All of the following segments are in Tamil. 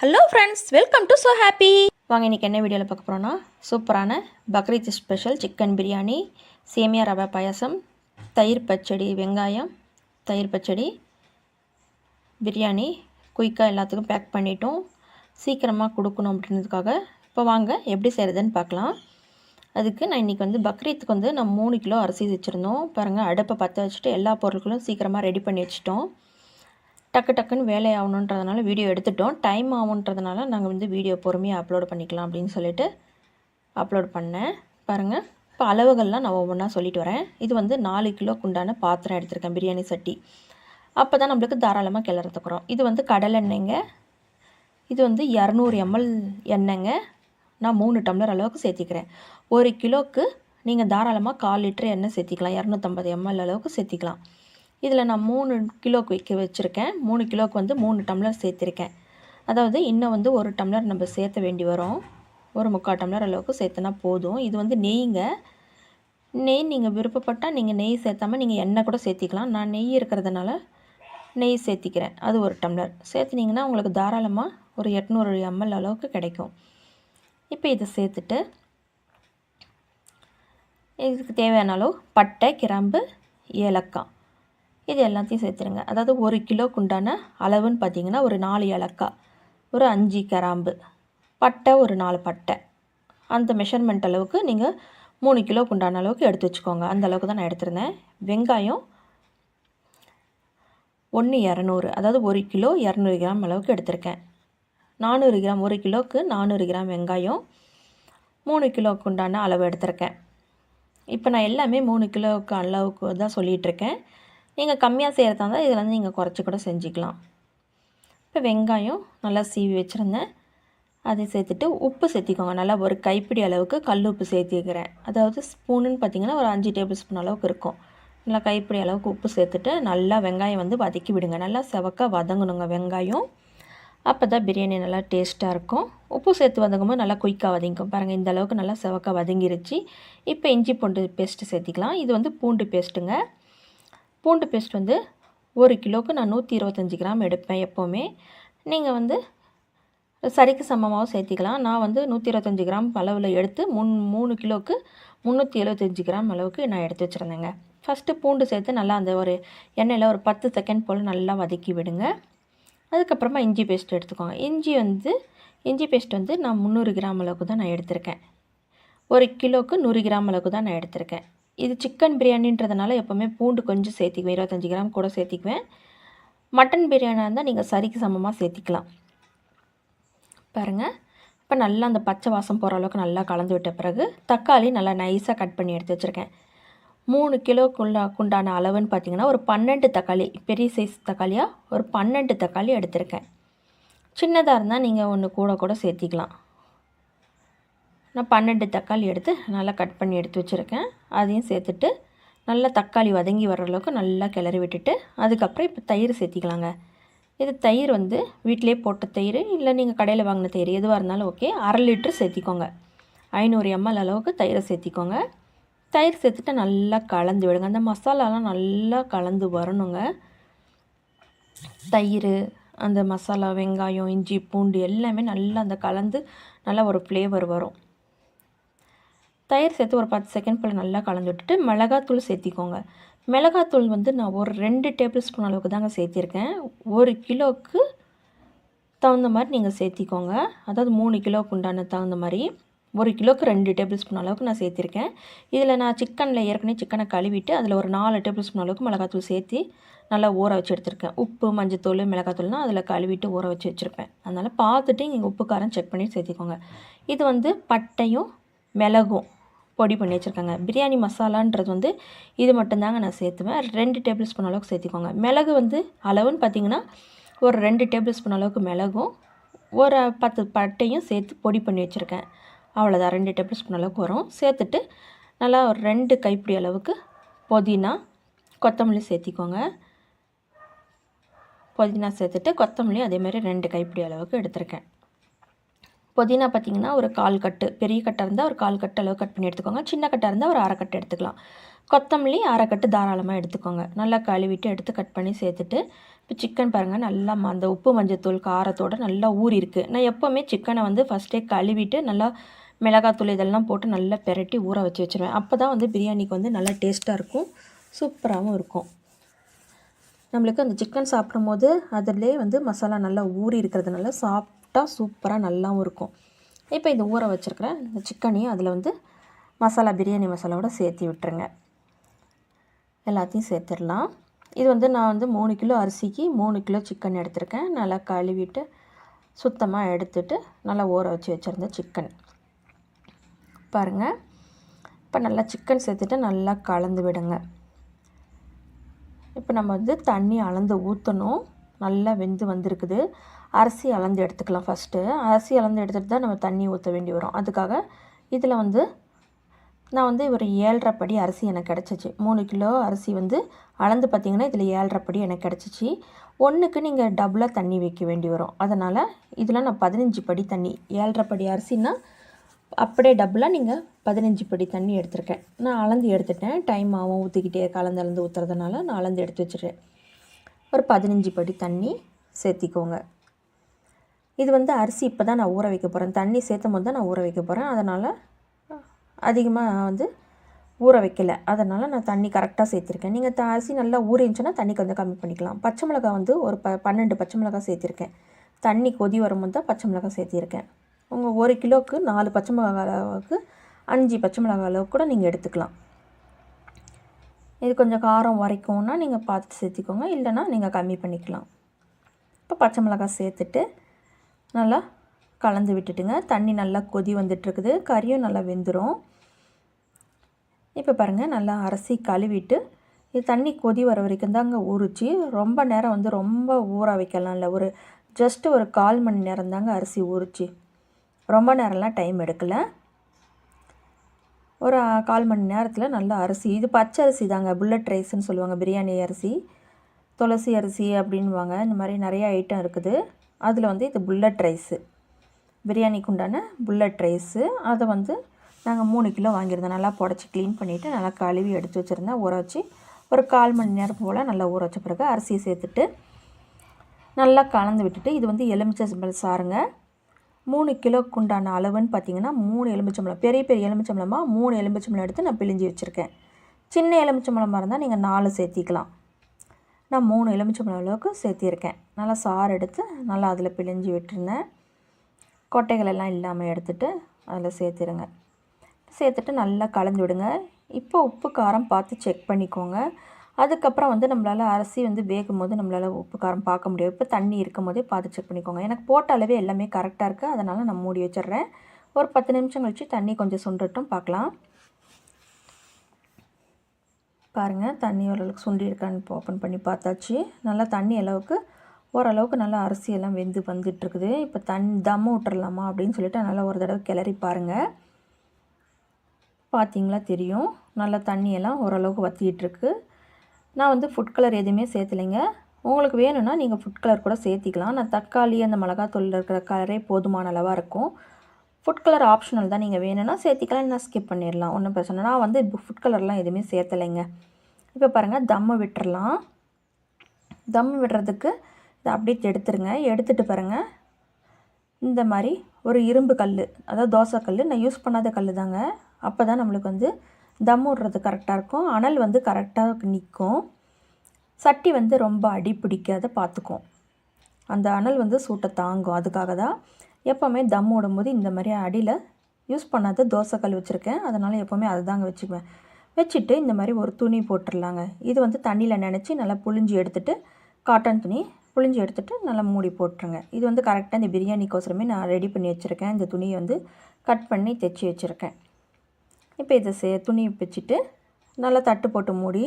Hello friends welcome to so happy வாங்க இன்றைக்கி என்ன வீடியோவில் பார்க்க போகிறோன்னா சூப்பரான பக்ரீத் ஸ்பெஷல் சிக்கன் பிரியாணி சேமியா ரவை பாயாசம் தயிர் பச்சடி வெங்காயம் தயிர் பச்சடி பிரியாணி குயிக்காக எல்லாத்துக்கும் பேக் பண்ணிட்டோம். சீக்கிரமாக கொடுக்கணும் அப்படின்றதுக்காக. இப்போ வாங்க எப்படி செய்கிறதுன்னு பார்க்கலாம். அதுக்கு நான் இன்றைக்கி வந்து பக்ரீத்துக்கு வந்து நான் மூணு கிலோ அரிசி வச்சுருந்தோம். பாருங்கள் அடுப்பை பற்ற வச்சுட்டு எல்லா பொருட்களும் சீக்கிரமாக ரெடி பண்ணி வச்சிட்டோம். டக்கு டக்குன்னு வேலை ஆகணுன்றதுனால வீடியோ எடுத்துட்டோம். டைம் ஆகுன்றதுனால நாங்கள் வந்து வீடியோ பொறுமையாக அப்லோட் பண்ணிக்கலாம் அப்படின்னு சொல்லிட்டு அப்லோட் பண்ணேன். பாருங்கள் இப்போ அளவுகள்லாம் நான் ஒவ்வொன்றா சொல்லிட்டு வரேன். இது வந்து நாலு கிலோக்கு உண்டான பாத்திரம் எடுத்திருக்கேன் பிரியாணி சட்டி. அப்போ தான் நம்மளுக்கு தாராளமாக கிளறத்துக்குறோம் இது வந்து கடலெண்ணெய்ங்க இது வந்து இரநூறு எம்எல் எண்ணெய்ங்க. நான் மூணு டம்ளர் அளவுக்கு சேர்த்திக்கிறேன். ஒரு கிலோக்கு நீங்கள் தாராளமாக கால் லிட்டர் எண்ணெய் சேர்த்திக்கலாம். இரநூத்தம்பது எம்எல் அளவுக்கு சேர்த்திக்கலாம். இதில் நான் மூணு கிலோக்கு வைக்க வச்சுருக்கேன். மூணு கிலோக்கு வந்து மூணு டம்ளர் சேர்த்துருக்கேன். அதாவது இன்னும் வந்து ஒரு டம்ளர் நம்ம சேர்த்த வேண்டி வரும். ஒரு முக்கால் டம்ளர் அளவுக்கு சேர்த்துனா போதும். இது வந்து நெய்ங்க. நெய் நீங்கள் விருப்பப்பட்டால் நீங்கள் நெய் சேர்த்தாமல் நீங்கள் எண்ணெய் கூட சேர்த்திக்கலாம். நான் நெய் இருக்கிறதுனால நெய் சேர்த்திக்கிறேன். அது ஒரு டம்ளர். சேர்த்துனிங்கன்னா உங்களுக்கு தாராளமாக ஒரு எட்நூறு எம்எல் அளவுக்கு கிடைக்கும். இப்போ இதை சேர்த்துட்டு இதுக்கு தேவையான அளவு பட்டை கிராம்பு ஏலக்காய். இது எல்லாத்தையும் சேர்த்துருங்க. அதாவது ஒரு கிலோக்கு உண்டான அளவுன்னு பார்த்தீங்கன்னா ஒரு நாலு ஏலக்காய் ஒரு அஞ்சு கிராம்பு பட்டை ஒரு நாலு பட்டை. அந்த மெஷர்மெண்ட் அளவுக்கு நீங்கள் மூணு கிலோக்கு உண்டான அளவுக்கு எடுத்து வச்சுக்கோங்க. அந்த அளவுக்கு தான் நான் எடுத்திருந்தேன். வெங்காயம் ஒன்று இரநூறு அதாவது ஒரு கிலோ இரநூறு கிராம் அளவுக்கு எடுத்திருக்கேன். நானூறு கிராம் ஒரு கிலோவுக்கு நானூறு கிராம் வெங்காயம் மூணு கிலோவுக்கு உண்டான அளவு எடுத்திருக்கேன். இப்போ நான் எல்லாமே மூணு கிலோவுக்கு அளவுக்கு தான் சொல்லிகிட்ருக்கேன் நீங்கள் கம்மியாக செய்கிறதா இருந்தால் இதில் வந்து நீங்கள் குறைச்சி கூட செஞ்சுக்கலாம். இப்போ வெங்காயம் நல்லா சீவி வச்சுருந்தேன். அதை சேர்த்துட்டு உப்பு சேர்த்திக்கோங்க. நல்லா ஒரு கைப்பிடி அளவுக்கு கல் உப்பு சேர்த்திக்கிறேன். அதாவது ஸ்பூனுன்னு பார்த்தீங்கன்னா ஒரு அஞ்சு டேபிள் ஸ்பூன் அளவுக்கு இருக்கும். நல்லா கைப்பிடி அளவுக்கு உப்பு சேர்த்துட்டு நல்லா வெங்காயம் வந்து வதக்கி விடுங்க. நல்லா செவக்க வதங்கணுங்க வெங்காயம். அப்போ தான் பிரியாணி நல்லா டேஸ்ட்டாக இருக்கும். உப்பு சேர்த்து வதங்கும்போது நல்லா குயிக்காக வதங்கிக்கும். பாருங்கள் இந்த அளவுக்கு நல்லா செவக்க வதங்கிருச்சு. இப்போ இஞ்சி பூண்டு பேஸ்ட்டு சேர்த்திக்கலாம். இது வந்து பூண்டு பேஸ்ட்டுங்க. பூண்டு பேஸ்ட் வந்து ஒரு கிலோவுக்கு நான் நூற்றி இருபத்தஞ்சி கிராம் எடுப்பேன் எப்போவுமே. நீங்கள் வந்து சரிக்கு சமமாகவும் சேர்த்திக்கலாம். நான் வந்து நூற்றி இருபத்தஞ்சி கிராம் அளவில் எடுத்து முன் மூணு கிலோவுக்கு முந்நூற்றி எழுபத்தஞ்சி கிராம் அளவுக்கு நான் எடுத்து வச்சுருந்தேங்க. ஃபஸ்ட்டு பூண்டு சேர்த்து நல்லா அந்த ஒரு எண்ணெயில் ஒரு பத்து செகண்ட் போல் நல்லா வதக்கி விடுங்க. அதுக்கப்புறமா இஞ்சி பேஸ்ட் எடுத்துக்கோங்க. இஞ்சி வந்து இஞ்சி பேஸ்ட் வந்து நான் முந்நூறு கிராம் அளவுக்கு தான் நான் எடுத்திருக்கேன். ஒரு கிலோவுக்கு நூறு கிராம் அளவுக்கு தான் நான் எடுத்திருக்கேன். இது சிக்கன் பிரியாணின்றதுனால எப்போவுமே பூண்டு கொஞ்சம் சேர்த்திக்குவேன் இருபத்தஞ்சி கிராம் கூட சேர்த்திக்குவேன். மட்டன் பிரியாணியாக இருந்தால் நீங்கள் சரிக்கு சமமாக சேர்த்திக்கலாம். பாருங்கள் இப்போ நல்லா அந்த பச்சை வாசம் போகிற அளவுக்கு நல்லா கலந்து விட்ட பிறகு தக்காளி நல்லா நைஸாக கட் பண்ணி எடுத்து வச்சுருக்கேன். மூணு கிலோக்குள்ள குண்டான அளவுன்னு பார்த்தீங்கன்னா ஒரு பன்னெண்டு தக்காளி பெரிய சைஸ் தக்காளியாக ஒரு பன்னெண்டு தக்காளி எடுத்திருக்கேன். சின்னதாக இருந்தால் நீங்கள் ஒன்று கூட கூட சேர்த்திக்கலாம். நான் பன்னெண்டு தக்காளி எடுத்து நல்லா கட் பண்ணி எடுத்து வச்சுருக்கேன். அதையும் சேர்த்துட்டு நல்லா தக்காளி வதங்கி வர அளவுக்கு நல்லா கிளறி விட்டுட்டு அதுக்கப்புறம் இப்போ தயிர் சேர்த்திக்கலாங்க. இது தயிர் வந்து வீட்டிலே போட்ட தயிர் இல்லை நீங்கள் கடையில் வாங்கின தயிர் எதுவாக இருந்தாலும் ஓகே அரை லிட்ரு சேர்த்திக்கோங்க. ஐநூறு எம்எல் அளவுக்கு தயிரை சேர்த்திக்கோங்க. தயிர் சேர்த்துட்டு நல்லா கலந்து விடுங்க. அந்த மசாலாலாம் நல்லா கலந்து வரணுங்க. தயிர் அந்த மசாலா வெங்காயம் இஞ்சி பூண்டு எல்லாமே நல்லா அந்த கலந்து நல்லா ஒரு ஃப்ளேவர் வரும். தயிர் சேர்த்து ஒரு பத்து செகண்ட் போல் நல்லா கலந்து விட்டுட்டு மிளகாத்தூள் சேர்த்திக்கோங்க. மிளகாத்தூள் வந்து நான் ஒரு ரெண்டு டேபிள் ஸ்பூன் அளவுக்கு தாங்க சேர்த்திருக்கேன். ஒரு கிலோவுக்கு தகுந்த மாதிரி நீங்கள் சேர்த்திக்கோங்க. அதாவது மூணு கிலோவுக்கு உண்டான தகுந்த மாதிரி. ஒரு கிலோவுக்கு ரெண்டு டேபிள் ஸ்பூன் அளவுக்கு நான் சேர்த்திருக்கேன். இதில் நான் சிக்கனில் ஏற்கனவே சிக்கனை கழுவிட்டு அதில் ஒரு நாலு டேபிள் ஸ்பூன் அளவுக்கு மிளகாத்தூள் சேர்த்து நல்லா ஊற வச்சு எடுத்திருக்கேன். உப்பு மஞ்சத்தூள் மிளகாத்தூள்னால் அதில் கழுவிட்டு ஊற வச்சு வச்சுருப்பேன். அதனால் பார்த்துட்டு நீங்கள் உப்பு காரம் செக் பண்ணி சேர்த்திக்கோங்க. இது வந்து பட்டையும் மிளகும் பொடி பண்ணி வச்சுருக்காங்க. பிரியாணி மசாலான்றது வந்து இது மட்டும்தாங்க நான் சேர்த்துவேன். ரெண்டு டேபிள் ஸ்பூன் அளவுக்கு சேர்த்திக்கோங்க. மிளகு வந்து அளவுன்னு பார்த்தீங்கன்னா ஒரு ரெண்டு டேபிள் ஸ்பூன் அளவுக்கு மிளகும் ஒரு பத்து பட்டையும் சேர்த்து பொடி பண்ணி வச்சுருக்கேன். அவ்வளோதான். ரெண்டு டேபிள் ஸ்பூன் அளவுக்கு வரும். சேர்த்துட்டு நல்லா ஒரு ரெண்டு கைப்பிடி அளவுக்கு புதினா கொத்தமல்லி சேர்த்திக்கோங்க. புதினா சேர்த்துட்டு கொத்தமல்லி அதேமாதிரி ரெண்டு கைப்பிடி அளவுக்கு எடுத்திருக்கேன். புதினா பார்த்திங்கன்னா ஒரு கால் கட்டு பெரிய கட்டாக இருந்தால் ஒரு கால் கட்டு அளவு கட் பண்ணி எடுத்துக்கோங்க. சின்ன கட்டாக இருந்தால் ஒரு அரைக்கட்டு எடுத்துக்கலாம். கொத்தமல்லி அரைக்கட்டு தாராளமாக எடுத்துக்கோங்க. நல்லா கழுவிட்டு எடுத்து கட் பண்ணி சேர்த்துட்டு இப்போ சிக்கன் பாருங்கள் நல்லா ம- அந்த உப்பு மஞ்சத்தூள் காரத்தோட நல்லா ஊறி இருக்குது நான் எப்போவுமே சிக்கனை வந்து ஃபஸ்ட்டே கழுவிட்டு நல்லா மிளகாத்தூள் இதெல்லாம் போட்டு நல்லா பெரட்டி ஊற வச்சு வச்சுருவேன். அப்போ தான் வந்து பிரியாணிக்கு வந்து நல்லா டேஸ்ட்டாக இருக்கும் சூப்பராகவும் இருக்கும். நம்மளுக்கு அந்த சிக்கன் சாப்பிடும்போது அதிலே வந்து மசாலா நல்லா ஊறி இருக்கிறதுனால சாப் சாப்பிட்டா சூப்பராக நல்லாவும் இருக்கும். இப்போ இந்த ஊற வச்சுருக்கிற இந்த சிக்கனையும் அதில் வந்து மசாலா பிரியாணி மசாலாவோட சேர்த்து விட்டுருங்க. எல்லாத்தையும் சேர்த்துடலாம். இது வந்து நான் வந்து மூணு கிலோ அரிசிக்கு மூணு கிலோ சிக்கன் எடுத்திருக்கேன். நல்லா கழுவிட்டு சுத்தமாக எடுத்துட்டு நல்லா ஊற வச்சு வச்சுருந்த சிக்கன். பாருங்கள் இப்போ நல்லா சிக்கன் சேர்த்துட்டு நல்லா கலந்து விடுங்க. இப்போ நம்ம வந்து தண்ணி அளந்து ஊற்றணும் நல்லா வெந்து வந்திருக்குது. அரிசி அளந்து எடுத்துக்கலாம் ஃபஸ்ட்டு அரிசி அளந்து எடுத்துகிட்டு தான் நம்ம தண்ணி ஊற்ற வேண்டி வரும். அதுக்காக இதில் வந்து நான் வந்து ஒரு ஏழரை படி அரிசி எனக்கு கிடச்சிச்சு. மூணு கிலோ அரிசி வந்து அளந்து பார்த்திங்கன்னா இதில் ஏழரை படி எனக்கு கிடச்சிச்சு. ஒன்றுக்கு நீங்கள் டபுளாக தண்ணி வைக்க வேண்டி வரும். அதனால் இதில் நான் பதினஞ்சு படி தண்ணி ஏழரை படி அரிசின்னா அப்படியே டபுளாக நீங்கள் பதினஞ்சு படி தண்ணி எடுத்திருக்கேன். நான் அளந்து எடுத்துட்டேன். டைம் ஆகும் ஊற்றிக்கிட்டே கலந்து அளந்து ஊற்றுறதுனால நான் அளந்து எடுத்து வச்சுட்டேன் ஒரு பதினஞ்சு படி தண்ணி சேர்த்திக்கோங்க. இது வந்து அரிசி இப்போ தான் நான் ஊற வைக்க போகிறேன் தண்ணி சேர்த்தும் போது தான் நான் ஊற வைக்க போகிறேன் அதனால் அதிகமாக வந்து ஊற வைக்கல. அதனால் நான் தண்ணி கரெக்டாக சேர்த்துருக்கேன். நீங்கள் த அரிசி நல்லா ஊறிச்சுன்னா தண்ணி கொஞ்சம் கம்மி பண்ணிக்கலாம். பச்சை மிளகா வந்து ஒரு ப பன்னெண்டு பச்சை மிளகாய் சேர்த்திருக்கேன். தண்ணி கொதி வரும்போது தான் பச்சை மிளகாய் சேர்த்திருக்கேன். உங்கள் ஒரு கிலோவுக்கு நாலு பச்சை மிளகாய் அளவுக்கு அஞ்சு பச்சை மிளகாய் அளவுக்கு கூட நீங்கள் எடுத்துக்கலாம். இது கொஞ்சம் காரம் வரைக்கும்னா நீங்கள் பார்த்து சேர்த்திக்கோங்க. இல்லைன்னா நீங்கள் கம்மி பண்ணிக்கலாம். இப்போ பச்சை மிளகாய் சேர்த்துட்டு நல்லா கலந்து விட்டுட்டுங்க. தண்ணி நல்லா கொதி வந்துட்டுருக்குது. கறியும் நல்லா வெந்துடும் இப்போ பாருங்கள் நல்லா அரிசி கழுவிட்டு இது தண்ணி கொதி வர வரைக்கும் தாங்க உரிச்சு ரொம்ப நேரம் வந்து ரொம்ப ஊற வைக்கலாம் இல்லை ஒரு ஜஸ்ட்டு ஒரு கால் மணி நேரம் தாங்க அரிசி ஊறிச்சு. ரொம்ப நேரம்லாம் டைம் எடுக்கலை. ஒரு கால் மணி நேரத்தில் நல்லா அரிசி இது பச்சை அரிசி தாங்க. புல்லட் ரைஸ்ன்னு சொல்லுவாங்க. பிரியாணி அரிசி துளசி அரிசி அப்படின்வாங்க இந்த மாதிரி நிறைய ஐட்டம் இருக்குது. அதில் வந்து இது புல்லட் ரைஸு. பிரியாணிக்கு உண்டான புல்லட் ரைஸு. அதை வந்து நாங்கள் மூணு கிலோ வாங்கியிருந்தோம். நல்லா புடச்சி க்ளீன் பண்ணிவிட்டு நல்லா கழுவி எடுத்து வச்சுருந்தேன். ஊற வச்சு ஒரு கால் மணி நேரம் போல் நல்லா ஊற வச்ச பிறகு அரிசியை சேர்த்துட்டு நல்லா கலந்து விட்டுட்டு இது வந்து எலுமிச்சம்பழம் சாருங்க மூணு கிலோக்கு உண்டான அளவுன்னு பார்த்தீங்கன்னா மூணு எலுமிச்சம்பழம் பெரிய பெரிய எலுமிச்சம்பழமாக மூணு எலுமிச்சம்பழம் எடுத்து நான் பிழிஞ்சு வச்சுருக்கேன். சின்ன எலுமிச்சம்பழமாக இருந்தால் நீங்கள் நாலு சேர்த்திக்கலாம். நான் மூணு எலுமிச்சம்பழம் அளவுக்கு சேர்த்திருக்கேன். நல்லா சாறு எடுத்து நல்லா அதில் பிழிஞ்சு விட்டுருந்தேன் கொட்டைகள் எல்லாம் இல்லாமல் எடுத்துட்டு அதில் சேர்த்துருங்க. சேர்த்துட்டு நல்லா கலந்து விடுங்க. இப்போ உப்பு காரம் பார்த்து செக் பண்ணிக்கோங்க. அதுக்கப்புறம் வந்து நம்மளால் அரிசி வந்து வேகும் போது நம்மளால் உப்பு காரம் பார்க்க முடியாது. இப்போ தண்ணி இருக்கும் போதே பார்த்து செக் பண்ணிக்கோங்க. எனக்கு போட்ட அளவே எல்லாமே கரெக்டாக இருக்குது அதனால் நான் மூடி வச்சிடுறேன். ஒரு பத்து நிமிஷம் கழித்து தண்ணி கொஞ்சம் சுண்டட்டும் பார்க்கலாம். பாருங்கள் தண்ணி ஓரளவுக்கு சுண்டி இருக்கான்னு இப்போ ஓப்பன் பண்ணி பார்த்தாச்சு. நல்லா தண்ணி அளவுக்கு ஓரளவுக்கு நல்லா அரிசி எல்லாம் வெந்து வந்துட்டுருக்குது இப்போ தன் தம்மை விட்டுறலாமா அப்படின்னு சொல்லிட்டு நல்லா ஒரு தடவை கிளறி பாருங்கள் பார்த்திங்களா? தெரியும். நல்லா தண்ணியெல்லாம் ஓரளவுக்கு வற்றிக்கிட்டுருக்கு நான் வந்து ஃபுட் கலர் எதுவுமே சேர்த்துலைங்க. உங்களுக்கு வேணும்னா நீங்கள் ஃபுட் கலர் கூட சேர்த்திக்கலாம். நான் தக்காளி அந்த மிளகாத்தூளில் இருக்கிற கலரே போதுமான அளவாக இருக்கும். ஃபுட் கலர் ஆப்ஷனல் தான் நீங்கள் வேணும்னா சேர்த்திக்கலாம் என்ன ஸ்கிப் பண்ணிடலாம் ஒன்றும் பிரச்சனை நான் வந்து ஃபுட் கலர்லாம் எதுவுமே சேர்த்தலைங்க. இப்போ பாருங்கள் தம்மு விட்டுறலாம் தம் விடுறதுக்கு இதை அப்படியே எடுத்துருங்க. எடுத்துகிட்டு பாருங்கள் இந்த மாதிரி ஒரு இரும்பு கல் அதாவது தோசை கல் நான் யூஸ் பண்ணாத கல் தாங்க. அப்போ தான் நம்மளுக்கு வந்து தம் விடுறது கரெக்டாக இருக்கும். அனல் வந்து கரெக்டாக நிற்கும் சட்டி வந்து ரொம்ப அடி பிடிக்காத பார்த்துக்கும் அந்த அனல் வந்து சூட்டை தாங்கும். அதுக்காக தான் எப்போவுமே தம் விடும்போது இந்த மாதிரி அடியில் யூஸ் பண்ணாத தோசைக்கல் வச்சுருக்கேன். அதனால் எப்போவுமே அதுதாங்க வச்சுக்குவேன். வச்சுட்டு இந்த மாதிரி ஒரு துணி போட்டுடலாங்க இது வந்து தண்ணியில் நினச்சி நல்லா புழிஞ்சு எடுத்துகிட்டு காட்டன் துணி புழிஞ்சு எடுத்துகிட்டு நல்லா மூடி போட்டுருங்க. இது வந்து கரெக்டாக இந்த பிரியாணிக்கோசரமே நான் ரெடி பண்ணி வச்சுருக்கேன். இந்த துணியை வந்து கட் பண்ணி தைச்சி வச்சுருக்கேன். இப்போ இதை சே துணி வச்சுட்டு நல்லா தட்டு போட்டு மூடி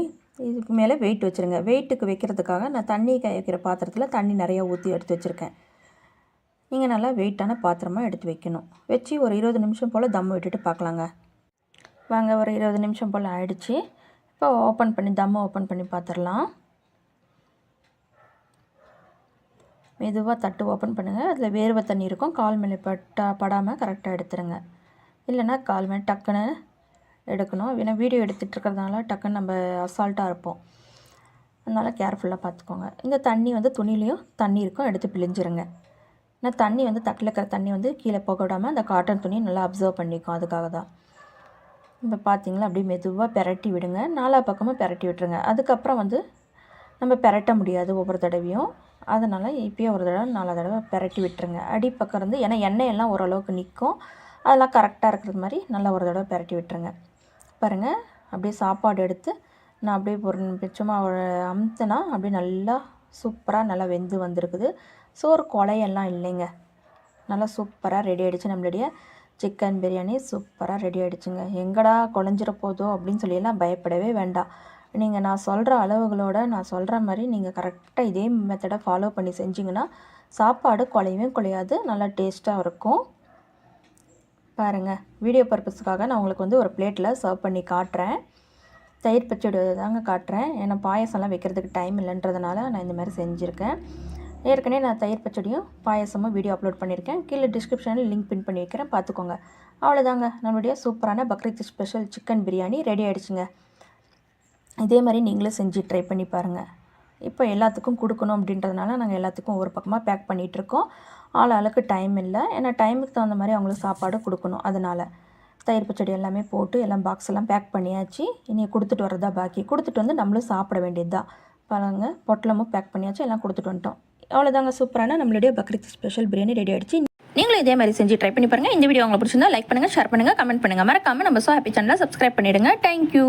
இதுக்கு மேலே வெயிட் வச்சுருங்க. வெயிட்டுக்கு வைக்கிறதுக்காக நான் தண்ணி காய வைக்கிற பாத்திரத்தில் தண்ணி நிறையா ஊற்றி எடுத்து வச்சுருக்கேன். நீங்கள் நல்லா வெயிட்டான பாத்திரமாக எடுத்து வைக்கணும். வச்சு ஒரு இருபது நிமிஷம் போல் தம் விட்டுட்டு பார்க்கலாங்க வாங்க ஒரு இருபது நிமிஷம் போல் ஆயிடுச்சு. இப்போ ஓப்பன் பண்ணி தம்மை ஓப்பன் பண்ணி பார்த்துடலாம் மெதுவாக தட்டு ஓப்பன் பண்ணுங்கள் அதில் வேர்வை தண்ணி இருக்கும். கால் மேலே பட்டா படாமல் கரெக்டாக எடுத்துருங்க. இல்லைன்னா கால் மேலே டக்குன்னு எடுக்கணும். ஏன்னா வீடியோ எடுத்துகிட்டு இருக்கிறதுனால டக்குன்னு நம்ம அசால்ட்டாக இருப்போம். அதனால் கேர்ஃபுல்லாக பார்த்துக்கோங்க இந்த தண்ணி வந்து துணிலையும் தண்ணி இருக்கும். எடுத்து பிழிஞ்சிருங்க. ஏன்னா தண்ணி வந்து தட்டில் இருக்கிற தண்ணி வந்து கீழே போக விடாமல் அந்த காட்டன் துணியை நல்லா அப்சர்வ் பண்ணிக்கும். அதுக்காக தான். இப்போ பார்த்தீங்களா அப்படியே மெதுவாக பெரட்டி விடுங்க. நாலா பக்கமும் பெரட்டி விட்டுருங்க. அதுக்கப்புறம் வந்து நம்ம பெரட்ட முடியாது ஒவ்வொரு தடவையும். அதனால் இப்போயே ஒரு தடவை நாலா தடவை பெரட்டி விட்டுருங்க. அடிப்பக்கம் இருந்து ஏன்னா எண்ணெய் எல்லாம் ஓரளவுக்கு நிற்கும் அதெல்லாம் கரெக்டாக இருக்கிறது மாதிரி நல்லா ஒரு தடவை பெரட்டி விட்டுருங்க. பாருங்கள் அப்படியே சாப்பாடு எடுத்து நான் அப்படியே ஒரு சும்மா ஒரு அமுத்துனா அப்படியே நல்லா சூப்பராக நல்லா வெந்து வந்திருக்குது. ஸோ ஒரு கொலையெல்லாம் இல்லைங்க. நல்லா சூப்பராக ரெடி ஆகிடுச்சு நம்மளுடைய சிக்கன் பிரியாணி சூப்பராக ரெடி ஆகிடுச்சுங்க எங்கடா குழஞ்சிட போதோ அப்படின்னு சொல்லியெல்லாம் பயப்படவே வேண்டாம். நீங்கள் நான் சொல்கிற அளவுகளோட நான் சொல்கிற மாதிரி நீங்கள் கரெக்டாக இதே மெத்தடை ஃபாலோ பண்ணி செஞ்சிங்கன்னா சாப்பாடு குலையவே குலையாது நல்லா டேஸ்ட்டாக இருக்கும். பாருங்கள் வீடியோ பர்பஸ்க்காக நான் உங்களுக்கு வந்து ஒரு பிளேட்டில் சர்வ் பண்ணி காட்டுறேன். தயிர் பச்சடி தாங்க காட்டுறேன். ஏன்னா பாயசம்லாம் வைக்கிறதுக்கு டைம் இல்லைன்றதுனால நான் இந்த மாதிரி செஞ்சுருக்கேன். ஏற்கனவே நான் தயிர் பச்சடியும் பாயசமும் வீடியோ அப்லோட் பண்ணியிருக்கேன். கீழே டிஸ்கிரிப்ஷனில் லிங்க் பின் பண்ணியிருக்கிறேன். பார்த்துக்கோங்க. அவ்வளோதாங்க நம்மளுடைய சூப்பரான Bakrid special chicken biryani ready ஆகிடுச்சுங்க இதே மாதிரி நீங்களும் செஞ்சு ட்ரை பண்ணி பாருங்கள் இப்போ எல்லாத்துக்கும் கொடுக்கணும் அப்படின்றதுனால நாங்கள் எல்லாத்துக்கும் ஒரு பக்கமாக பேக் பண்ணிகிட்ருக்கோம் ஆள் ஆளுக்கு டைம் இல்லை. ஏன்னா டைமுக்கு தகுந்த மாதிரி அவங்களுக்கு சாப்பாடு கொடுக்கணும். அதனால் தயிர் பச்சடி எல்லாமே போட்டு எல்லாம் பாக்ஸ் எல்லாம் பேக் பண்ணியாச்சு. இனி கொடுத்துட்டு வரதா பாக்கி. கொடுத்துட்டு வந்து நம்மளும் சாப்பிட வேண்டியது தான் பழங்க பொட்டலமும் பேக் பண்ணியாச்சு. எல்லாம் கொடுத்துட்டு வந்துட்டோம். அவ்வளோதாங்க சூப்பரான நம்மளுடைய பக்ரீத் ஸ்பெஷல் பிரியாணி ரெடி ஆகிடுச்சு நீங்களும் இதே மாதிரி செஞ்சு ட்ரை பண்ணி பாருங்கள் இந்த வீடியோ உங்களுக்கு பிடிச்சிருந்தா லைக் பண்ணுங்கள் ஷேர் பண்ணுங்கள் கமெண்ட் பண்ணுங்கள் மறக்காமல் நம்ம ஸோ ஹாப்பி சேனலை சப்ஸ்கிரைப் பண்ணிவிடுங்க தேங்க்யூ